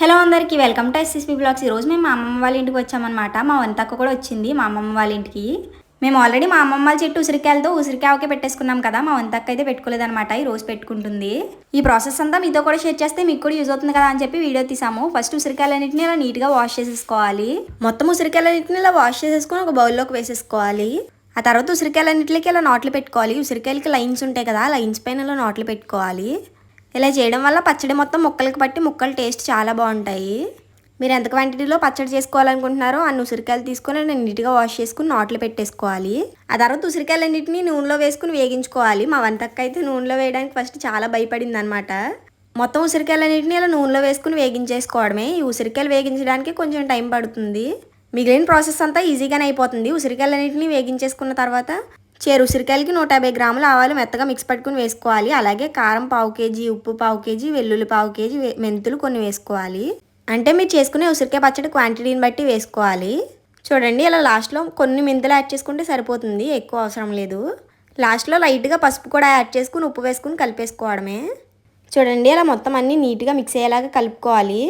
Hello అందరికీ welcome to SSP blogs ఈరోజు మేము మా అమ్మమ్మ వాళ్ళ ఇంటికి వచ్చామన్నమాట. మా వంతక్క కూడా వచ్చింది మా అమ్మమ్మ వాళ్ళ ఇంటికి. మేము ఆల్రెడీ మా అమ్మమ్మ వాళ్ళ చెట్టు ఉసిరికాయలతో ఉసిరికాయకే పెట్టేసుకున్నాం కదా మా వంతక్క అయితే పెట్టుకోలేదన్నమాట ఈ రోజు పెట్టుకుంటుంది. ఈ ప్రాసెస్ అంతా మీతో కూడా షేర్ చేస్తే మీకు కూడా యూజ్ అవుతుంది కదా అని చెప్పి వీడియో తీసాము. ఫస్ట్ ఉసిరికాయలన్నింటినీ ఇలా నీట్గా వాష్ చేసేసుకోవాలి. మొత్తం ఉసిరికాయలన్నింటినీ ఇలా వాష్ చేసేసుకొని ఒక బౌల్లోకి వేసేసుకోవాలి. ఆ తర్వాత ఉసిరికాయలన్నింటికి ఇలా నాట్లు పెట్టుకోవాలి. ఉసిరికాయలకి లైన్స్ ఉంటాయి కదా లైన్స్ పైన ఇలా నాట్లు పెట్టుకోవాలి. ఇలా చేయడం వల్ల పచ్చడి మొత్తం ముక్కలకి పట్టి ముక్కలు టేస్ట్ చాలా బాగుంటాయి. మీరు ఎంత క్వాంటిటీలో పచ్చడి చేసుకోవాలనుకుంటున్నారో అన్ని ఉసిరికాయలు తీసుకొని నేను నీట్గా వాష్ చేసుకుని నాట్లు పెట్టేసుకోవాలి. ఆ తర్వాత ఉసిరికాయలన్నింటినీ నూనెలో వేసుకుని వేగించుకోవాలి. మా వంటక్క అయితే నూనెలో వేయడానికి ఫస్ట్ చాలా భయపడింది అనమాట మొత్తం ఉసిరికాయలన్నింటినీ ఇలా నూనెలో వేసుకుని వేగించేసుకోవడమే. ఈ ఉసిరికాయలు వేగించడానికి కొంచెం టైం పడుతుంది. మిగిలిన ప్రాసెస్ అంతా ఈజీగానే అయిపోతుంది. ఉసిరికాయలన్నింటినీ వేగించేసుకున్న తర్వాత చేరు ఉసిరికాయలకి నూట యాభై గ్రాములు ఆవాలు మెత్తగా మిక్స్ పట్టుకుని వేసుకోవాలి. అలాగే కారం పావు కేజీ ఉప్పు పావు కేజీ వెల్లుల్లి పావు కేజీ మెంతులు కొన్ని వేసుకోవాలి. అంటే మీరు చేసుకునే ఉసిరికాయ పచ్చడి క్వాంటిటీని బట్టి వేసుకోవాలి. చూడండి ఇలా లాస్ట్లో కొన్ని మెంతులు యాడ్ చేసుకుంటే సరిపోతుంది. ఎక్కువ అవసరం లేదు. లాస్ట్లో లైట్గా పసుపు కూడా యాడ్ చేసుకుని ఉప్పు వేసుకుని కలిపేసుకోవడమే. చూడండి అలా మొత్తం అన్నీ నీట్గా మిక్స్ అయ్యేలాగా కలుపుకోవాలి.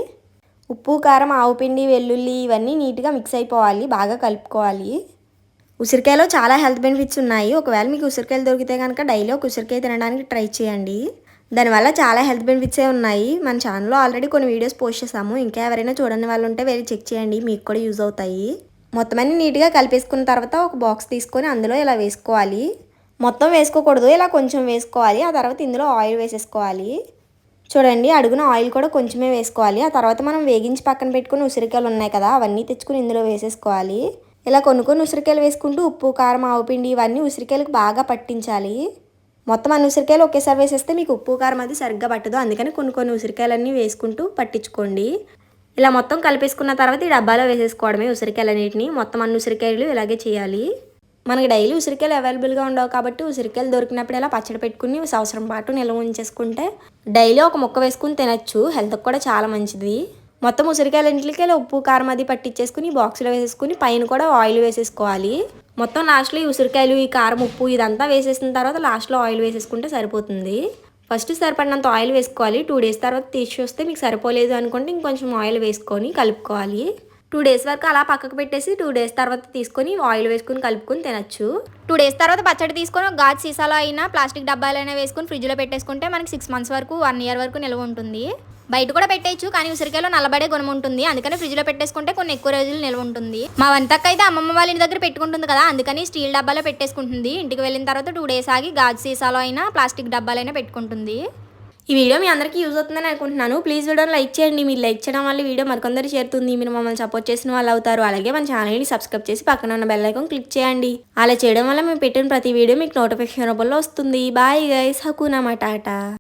ఉప్పు కారం ఆవు పిండి వెల్లుల్లి ఇవన్నీ నీట్గా మిక్స్ అయిపోవాలి. బాగా కలుపుకోవాలి. ఉసిరికాయలో చాలా హెల్త్ బెనిఫిట్స్ ఉన్నాయి. ఒకవేళ మీకు ఉసిరికాయలు దొరికితే కనుక డైలీ ఒక ఉసిరికాయ తినడానికి ట్రై చేయండి. దానివల్ల చాలా హెల్త్ బెనిఫిట్సే ఉన్నాయి. మన ఛానల్లో ఆల్రెడీ కొన్ని వీడియోస్ పోస్ట్ చేసాము ఇంకా ఎవరైనా చూడని వాళ్ళు ఉంటే వెళ్ళి చెక్ చేయండి. మీకు కూడా యూజ్ అవుతాయి. మొత్తం అన్ని నీట్గా కలిపేసుకున్న తర్వాత ఒక బాక్స్ తీసుకొని అందులో ఇలా వేసుకోవాలి. మొత్తం వేసుకోకూడదు. ఇలా కొంచెం వేసుకోవాలి. ఆ తర్వాత ఇందులో ఆయిల్ వేసేసుకోవాలి. చూడండి అడుగున ఆయిల్ కూడా కొంచెమే వేసుకోవాలి. ఆ తర్వాత మనం వేగించి పక్కన పెట్టుకుని ఉసిరికాయలు ఉన్నాయి కదా అవన్నీ తెచ్చుకుని ఇందులో వేసేసుకోవాలి. ఇలా కొన్ని కొన్ని ఉసిరికాయలు వేసుకుంటూ ఉప్పు కారం ఆవుపిండి ఇవన్నీ ఉసిరికాయలకు బాగా పట్టించాలి. మొత్తం అన్ని ఉసిరికాయలు ఒకేసారి వేసేస్తే మీకు ఉప్పు కారం అది సరిగ్గా పట్టదు. అందుకని కొన్ని కొన్ని ఉసిరికాయలన్నీ వేసుకుంటూ పట్టించుకోండి. ఇలా మొత్తం కలిపేసుకున్న తర్వాత ఈ డబ్బాలో వేసేసుకోవడమే ఉసిరికాయలన్నిటిని. మొత్తం అన్ని ఉసిరికాయలు ఇలాగే చేయాలి. మనకి డైలీ ఉసిరికాయలు అవైలబుల్గా ఉండవు కాబట్టి ఉసిరికాయలు దొరికినప్పుడు ఇలా పచ్చడి పెట్టుకుని సంవత్సరం పాటు నిల్వ ఉంచేసుకుంటే డైలీ ఒక ముక్క వేసుకుని తినచ్చు. హెల్త్కి కూడా చాలా మంచిది. మొత్తం ఉసిరికాయలన్నింటికి ఉప్పు కారం అది పట్టించేసుకుని బాక్స్లో వేసేసుకుని పైన కూడా ఆయిల్ వేసేసుకోవాలి. మొత్తం లాస్ట్లో ఈ ఉసిరికాయలు ఈ కారం ఉప్పు ఇదంతా వేసేసిన తర్వాత లాస్ట్లో ఆయిల్ వేసేసుకుంటే సరిపోతుంది. ఫస్ట్ సరిపడినంత ఆయిల్ వేసుకోవాలి. టూ డేస్ తర్వాత తీసి చూస్తే మీకు సరిపోలేదు అనుకుంటే ఇంకొంచెం ఆయిల్ వేసుకొని కలుపుకోవాలి. టూ డేస్ వరకు అలా పక్కకు పెట్టేసి టూ డేస్ తర్వాత తీసుకొని ఆయిల్ వేసుకుని కలుపుకొని తినచ్చు. టూ డేస్ తర్వాత పచ్చడి తీసుకొని ఒక గాజు సీసాలో అయినా ప్లాస్టిక్ డబ్బాలైనా వేసుకొని వేసుకుని ఫ్రిడ్జ్లో పెట్టేసుకుంటే మనకి సిక్స్ మంత్స్ వరకు వన్ ఇయర్ వరకు నిల్వ ఉంటుంది. బయట కూడా పెట్టేయచ్చు కానీ ఉసిరికాయలో నల్లబడే గుణం ఉంటుంది. అందుకని ఫ్రిడ్జ్లో పెట్టేసుకుంటే కొన్ని ఎక్కువ రోజులు నిల్వ ఉంటుంది. మా వంతక్క అయితే అమ్మమ్మ వాళ్ళ ఇంటి దగ్గర పెట్టుకుంటుంది కదా అందుకని స్టీల్ డబ్బాలో పెట్టేసుకుంటుంది. ఇంటికి వెళ్ళిన తర్వాత టూ డేస్ ఆగి గాజు సీసాలో అయినా ప్లాస్టిక్ డబ్బాలైనా పెట్టుకుంటుంది. ఈ వీడియో మీ అందరికీ యూజ్ అవుతుందని అనుకుంటున్నాను. ప్లీజ్ వీడియోని లైక్ చేయండి. మీరు లైక్ చేయడం వల్ల వీడియో మరికొందరు చేరుతుంది. మీరు మమ్మల్ని సపోర్ట్ చేసిన వాళ్ళు అవుతారు. అలాగే మన ఛానల్ని సబ్స్క్రైబ్ చేసి పక్కన ఉన్న బెల్ ఐకాన్ క్లిక్ చేయండి. అలా చేయడం వల్ల మేము పెట్టిన ప్రతి వీడియో మీకు నోటిఫికేషన్ రూపంలో వస్తుంది. బాయ్ గైస్ హకునా మా టాటా